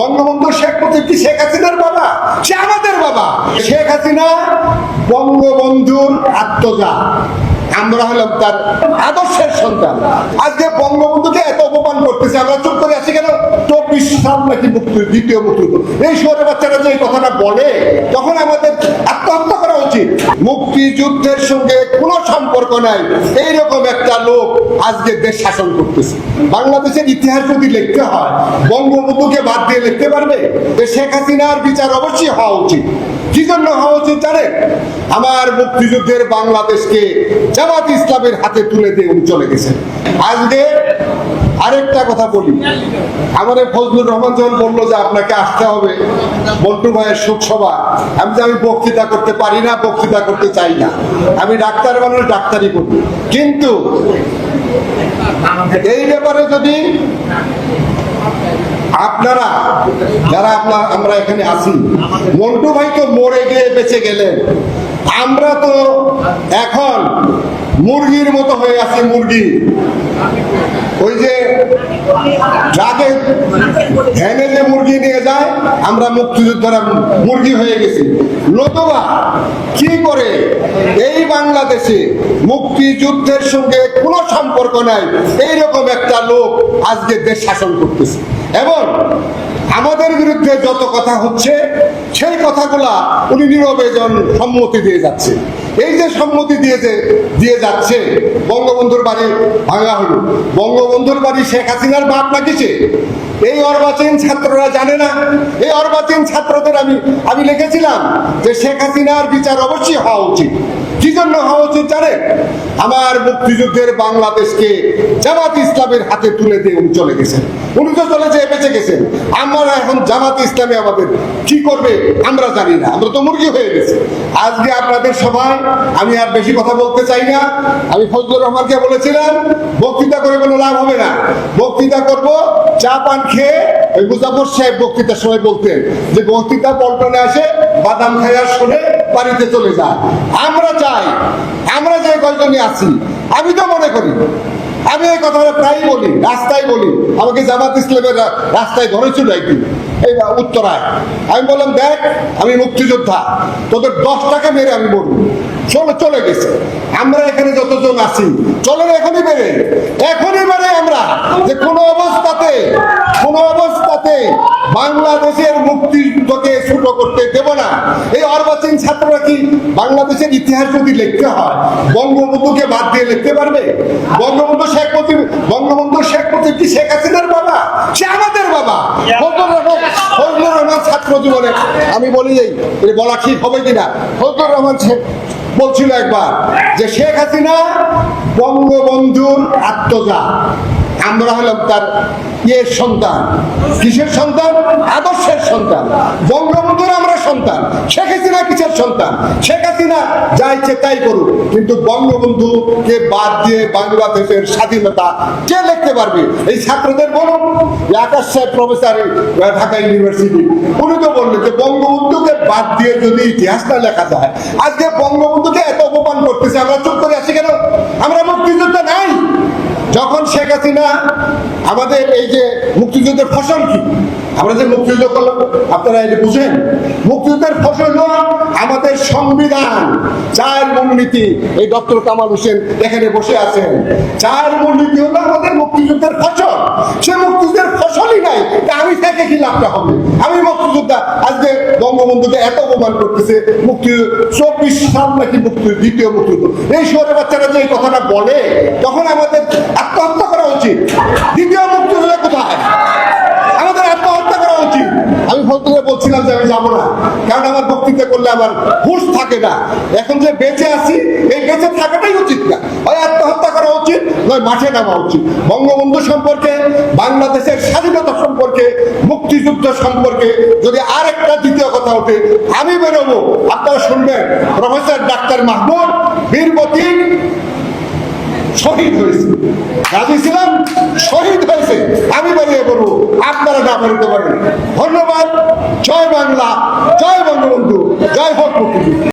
বঙ্গবন্ধু শেখ মুজিব কি শেখ হাসিনার বাবা? সে আমাদের বাবা। শেখ হাসিনা বঙ্গবন্ধুর আত্মজা। আমরা হলাম তার আদর্শের সন্তান। আজকে বঙ্গবন্ধুকে এত অপমান করতেছে, আমরা চুপ করে আছি কেন? চব্বিশ সাল নাকি মুক্তি দ্বিতীয় মুক্তি এই শহরের বাচ্চারা যে কথাটা বলে, তখন আমাদের মুক্তিযুদ্ধের সঙ্গে কোনো সম্পর্ক নাই। এইরকম একটা লোক আজকে দেশ শাসন করতেছে। বাংলাদেশের ইতিহাস যদি লিখতে হয়, বঙ্গবন্ধুকে বাদ দিয়ে লিখতে পারবে? যে শেখ হাসিনার বিচার অবশ্যই হওয়া উচিত। কি জন্য হওয়া উচিত জানেন? আমার মুক্তিযুদ্ধের বাংলাদেশকে জামাত ইসলামের হাতে তুলে দিয়ে উনি চলে গেছেন। আজকে আরেকটা কথা বলি। আমার ফজলুর রহমান যখন বলল যে আপনাকে আসতে হবে বন্টু ভাইয়ের শোকসভা, আমি যে আমি বক্তৃতা করতে পারি না, বক্তৃতা করতে চাই না। আমি ডাক্তার মানুষ ডাক্তারি করি কিন্তু এই ব্যাপারে যদি আপনারা, যারা আপনার আমরা এখানে আছি মন্টু ভাই তো মরে গিয়ে বেঁচে গেলেন। আমরা তো এখন মুরগির মতো হয়ে আছি মুরগি। ওই যে ট্রাকে ভ্যানে যে মুরগি নিয়ে যায়, আমরা মুক্তিযোদ্ধারা মুরগি হয়ে গেছি। নতুবা কি করে এই বাংলাদেশে মুক্তিযুদ্ধের সঙ্গে কোনো নাই। এইরকম একটা লোক আজকে দেশ শাসন করতেছে। এবং আমাদের বিরুদ্ধে যত কথা হচ্ছে, সেই কথাগুলা উনি নীরবে সম্মতি দিয়ে যাচ্ছে। এই যে সম্মতি দিয়েছে দিয়ে যাচ্ছে, বঙ্গবন্ধুর বাড়ি ভাঙা হলো। বঙ্গবন্ধুর বাড়ি শেখ হাসিনার বাপ লাগিছে এই অর্বাচীন ছাত্ররা জানে না। এই অর্বাচীন ছাত্রদের আমি আমি লিখেছিলাম যে শেখ হাসিনার বিচার অবশ্যই হওয়া উচিত। কি জন্য হওয়া উচিত জানেন আমার মুক্তিযুদ্ধের বাংলাদেশকে জামাত ইসলামের হাতে তুলে দিয়ে উনি চলে গেছেন। উনি তো চলে যেয়ে বেঁচে গেছেন। আমরা এখন জামাত ইসলামে আমাদের কি করবে, আমরা জানি না। আমরা তো মুরগি হয়ে গেছি। আজকে আপনাদের সবাই আমি আর বেশি কথা বলতে চাই না। আমি ফজলুর রহমানকে বলেছিলাম, বক্তৃতা করে কোনো লাভ হবে না। বক্তৃতা করব, চা পান খেয়ে ওই মুজাফর সাহেব বক্তৃতার সময় বলতেন যে বক্তৃতা পল্টনে আসে, বাদাম খাইয়া শুনে বাড়িতে চলে যায়। আমরা চাই আমরা যে কয়জনই আছি আমি তো মনে করি, আমি এই কথাটা প্রায়ই বলি, রাস্তায় বলি। আমাকে জামাত ইসলামের রাস্তায় ধরেছিল একদিন এই উত্তরায়। আমি বললাম, দেখ, আমি মুক্তিযোদ্ধা, তোদের দশ টাকা মেরে আমি মরবো। চলে চলে গেছে। আমরা এখানে যতজন আছি, চলেন এখনই বেড়ে। এখনই বেড়ে আমরা যে কোনো অবস্থাতে কোনো অবস্থাতে বাংলাদেশের মুক্তিযুদ্ধকে ছোট করতে দেব না। এই অর্বাচীন ছাত্ররা কি বাংলাদেশের ইতিহাস যদি লিখতে হয়, বঙ্গবন্ধুকে বাদ দিয়ে লিখতে পারবে? বঙ্গবন্ধু শেখ মুজিব বঙ্গবন্ধু শেখ মুজিব কি শেখ হাসিনার বাবা? সে আমাদের বাবা। ফজলুর রহমান ছাত্র জীবনে আমি বলি এই বলা ঠিক হবে কিনা? ফজলুর রহমান শেখ বলছিল একবার যে শেখ হাসিনা বঙ্গবন্ধুর আত্মজা। আমরা হলাম তার ইয়ের সন্তান, কিসের সন্তান? আদর্শের সন্তান। বঙ্গবন্ধুর আমরা সন্তান, শেখ হাসিনা কিসের সন্তান? শেখ হাসিনা যা ইচ্ছে তাই করুক, কিন্তু বঙ্গবন্ধুকে বাদ দিয়ে বাংলাদেশের স্বাধীনতা কে লিখতে পারবে? এই ছাত্রদের বলুন, আকাশ সাহেব প্রফেসর ঢাকা ইউনিভার্সিটি, উনি তো বললেন যে বঙ্গবন্ধুকে বাদ দিয়ে যদি ইতিহাসটা লেখা যায়, আজকে বঙ্গবন্ধুকে এত অপমান করতেছে, আমরা চুপ করে আছি কেন? আমরা মুক্তিযুদ্ধ নাই। যখন শেখ হাসিনা আমাদের এই যে মুক্তিযুদ্ধের ফসল কি? আমরা যে মুক্তিযুদ্ধ করলাম, আপনারা এটা বুঝেন? মুক্তিযুদ্ধের ফসল আমাদের সংবিধান। চার মূলনীতি। এই ডক্টর কামাল হোসেন এখানে বসে আছেন। চার মূলনীতি হলো আমাদের মুক্তিযুদ্ধের ফসল। সে মুক্তিযুদ্ধের ফসলই নাই। তা আমি থেকে কি লাভটা হবে? আমি মুক্তিযোদ্ধা, আজকে বঙ্গবন্ধুকে এত অপমান করতেছে মুক্তি চব্বিশ সাল নাকি মুক্তি দ্বিতীয় মুক্তিযুদ্ধ। এই শহরে বাচ্চারা যে এই কথাটা বলে, তখন আমাদের আত্মহত্যা করা উচিত। দ্বিতীয় মুক্তিযুদ্ধ কোথায়? আমাদের আত্মহত্যা করা উচিত। আমি ফজলে বলছিলাম যে আমি যাব না, কারণ আমার বক্তৃতা করলে আমার হুশ থাকে না। এখন যে বেঁচে আছি, এই বেঁচে থাকাটাই উচিত না। নয় মাঠে নামা উচিত। বঙ্গবন্ধু সম্পর্কে, বাংলাদেশের স্বাধীনতা সম্পর্কে, মুক্তিযুদ্ধ সম্পর্কে যদি আর একটা দ্বিতীয় কথা ওঠে, আমি বেরোবো। আপনারা শুনবেন, প্রফেসর ডাক্তার মাহমুদ বীরবতী শহীদ হয়েছে। রাজি ছিলাম? শহীদ হয়েছে। আমি বেরিয়ে বলব আপনারা না বেরোতে পারেন। ধন্যবাদ। জয় বাংলা, জয় বঙ্গবন্ধু। জয় হোক মুক্তিযুদ্ধ।